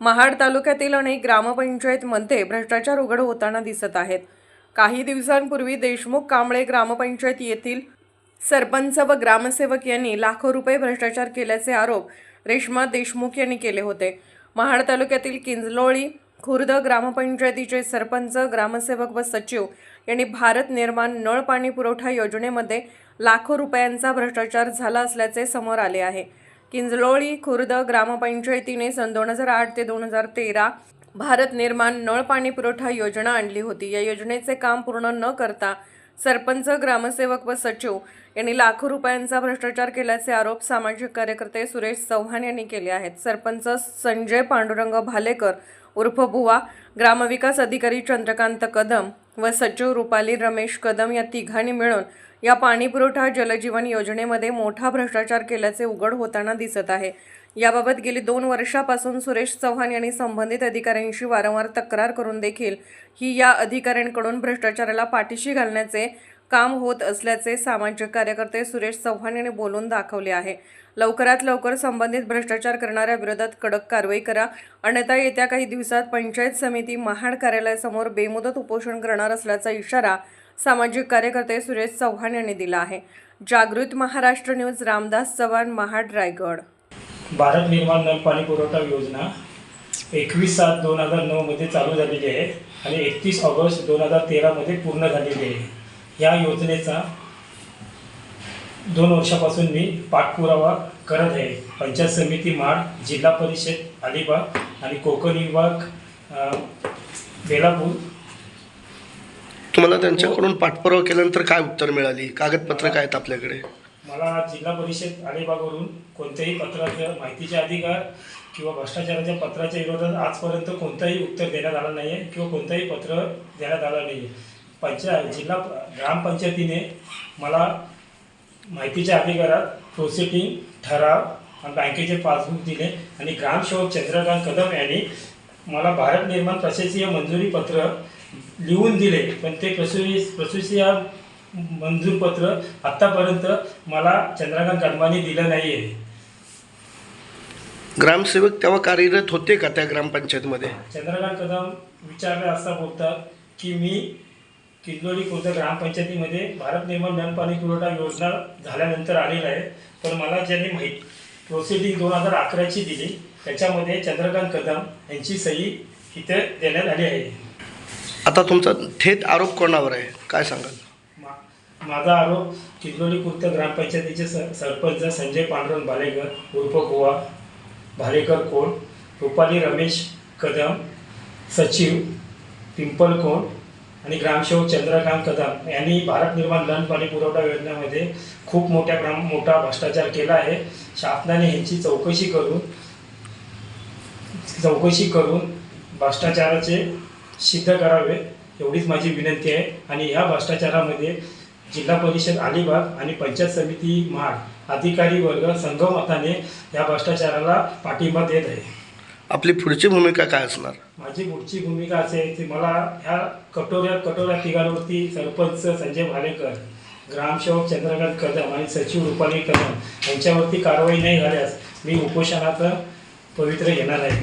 महाड तालुक्यातील अनेक ग्रामपंचायतमध्ये भ्रष्टाचार उघड होताना दिसत आहेत. काही दिवसांपूर्वी देशमुख कांबळे ग्रामपंचायत येथील सरपंच व ग्रामसेवक यांनी लाखो रुपये भ्रष्टाचार केल्याचे आरोप रेश्मा देशमुख यांनी केले होते. महाड तालुक्यातील किंजलोळी खुर्द ग्रामपंचायतीचे सरपंच ग्रामसेवक व सचिव यांनी भारत निर्माण नळ पाणी पुरवठा योजनेमध्ये लाखो रुपयांचा भ्रष्टाचार झाला असल्याचे समोर आले आहे. किंजलोळी खुर्द ग्रामपंचायतीने सन दोन हजार आठ ते दोन हजार तेरा भारत निर्माण नळ पाणी पुरवठा योजना आणली होती. या योजनेचे काम पूर्ण न करता सरपंच ग्रामसेवक व सचिव यांनी लाखो रुपयांचा भ्रष्टाचार केल्याचे आरोप सामाजिक कार्यकर्ते सुरेश चव्हाण यांनी केले आहेत. सरपंच संजय पांडुरंग भालेकर उर्फ बुवा ग्रामविकास अधिकारी चंद्रकांत कदम व सचिव रुपाली रमेश कदम या तिघांनी मिळून या पाणीपुरवठा जलजीवन योजनेमध्ये मोठा भ्रष्टाचार केल्याचे उघड होताना दिसत आहे. याबाबत गेली दोन वर्षापासून सुरेश चव्हाण यांनी संबंधित अधिकाऱ्यांशी वारंवार तक्रार करून देखील ही या अधिकाऱ्यांकडून भ्रष्टाचाराला पाठीशी घालण्याचे काम होत असल्याचे सामाजिक कार्यकर्ते सुरेश चव्हाण यांनी बोलून दाखवले आहे. लवकरात लवकर संबंधित भ्रष्टाचार करणाऱ्या विरोधात कडक कारवाई करा. अन्यथा येत्या काही दिवसात पंचायत समिती महाड कार्यालयासमोर बेमुदत उपोषण करणार असल्याचा इशारा सामाजिक कार्यकर्ते सुरेश चव्हाण यांनी दिला आहे. जागृत महाराष्ट्र न्यूज रामदास चव्हाण महाड रायगड. भारत निर्माण नल पाणी पुरवठा योजना एकवीस सात दोन हजार नऊमध्ये चालू झालेली आहे आणि एकतीस ऑगस्ट दोन हजार तेरामध्ये पूर्ण झालेली आहे. या योजनेचा दोन वर्षापासून मी पाठपुरावा करत आहे. पंचायत समिती माड जिल्हा परिषद अलिबाग आणि कोकण विभाग बेलापूर. तुम्हाला त्यांच्याकडून पाठपुरावा केल्यानंतर काय उत्तर मिळाली? कागदपत्र काय आहेत आपल्याकडे? मला जिल्हा परिषद अलिबागवरून कोणत्याही पत्राचं माहितीचे अधिकार किंवा भ्रष्टाचाराच्या पत्राच्या विरोधात आजपर्यंत कोणतंही उत्तर देण्यात आलं नाही आहे किंवा कोणतंही पत्र देण्यात आलं नाही आहे पंचायत जिल्हा ग्रामपंचायतीने मला माहितीच्या अधिकारात प्रोसिडिंग ठराव आणि बँकेचे पासबुक दिले आणि ग्रामसेवक चंद्रकांत कदम यांनी मला भारत निर्माण प्रशासकीय मंजुरी पत्र लिहून दिले. पण ते प्रसुरी प्रशासकीय मंजूर पत्र आत्तापर्यंत मला चंद्रकांत कदमांनी दिलं नाही आहे ग्रामसेवक तेव्हा कार्यरत होते का त्या ग्रामपंचायतमध्ये? चंद्रकांत कदम विचारले असता बोलतात की मी किल्लोली खुर्द ग्रामपंचायतीमध्ये भारत निर्माण नल पाणी पुरवठा योजना झाल्यानंतर आलेला आहे. पण मला ज्यांनी माहीत प्रोसिडिंग दोन हजार अकराची दिली त्याच्यामध्ये चंद्रकांत कदम यांची सही इथे देण्यात आली आहे. आता तुमचा थेट आरोप कोणावर आहे? काय सांगाल? मा- माझा आरोप किल्लोली खुर्द ग्रामपंचायतीचे स सरपंच संजय पांडुरंग भालेकर उर्फ गोवा भालेकर कोण रुपाली रमेश कदम सचिव पिंपल कोण आणि ग्रामसेवक चंद्रकांत कदम यांनी भारत निर्माण नल पाणी पुरवठा योजनेमध्ये खूप मोठ्या प्रमाण मोठा भ्रष्टाचार केला आहे. शासनाने ह्यांची चौकशी करून चौकशी करून भ्रष्टाचाराचे सिद्ध करावे एवढीच माझी विनंती आहे. आणि ह्या भ्रष्टाचारामध्ये जिल्हा परिषद अलिबाग आणि पंचायत समिती महाड अधिकारी वर्ग संघमताने या भ्रष्टाचाराला पाठिंबा देत आहे. आपली पुढची भूमिका काय असणार? माझी पुढची भूमिका असे आहे की मला ह्या कटोऱ्या कटोऱ्या तिघांवरती सरपंच संजय भालेकर ग्रामसेवक चंद्रकांत कदम आणि सचिव रुपाली कदम यांच्यावरती कारवाई नाही झाल्यास मी उपोषणाचं पवित्र घेणार आहे.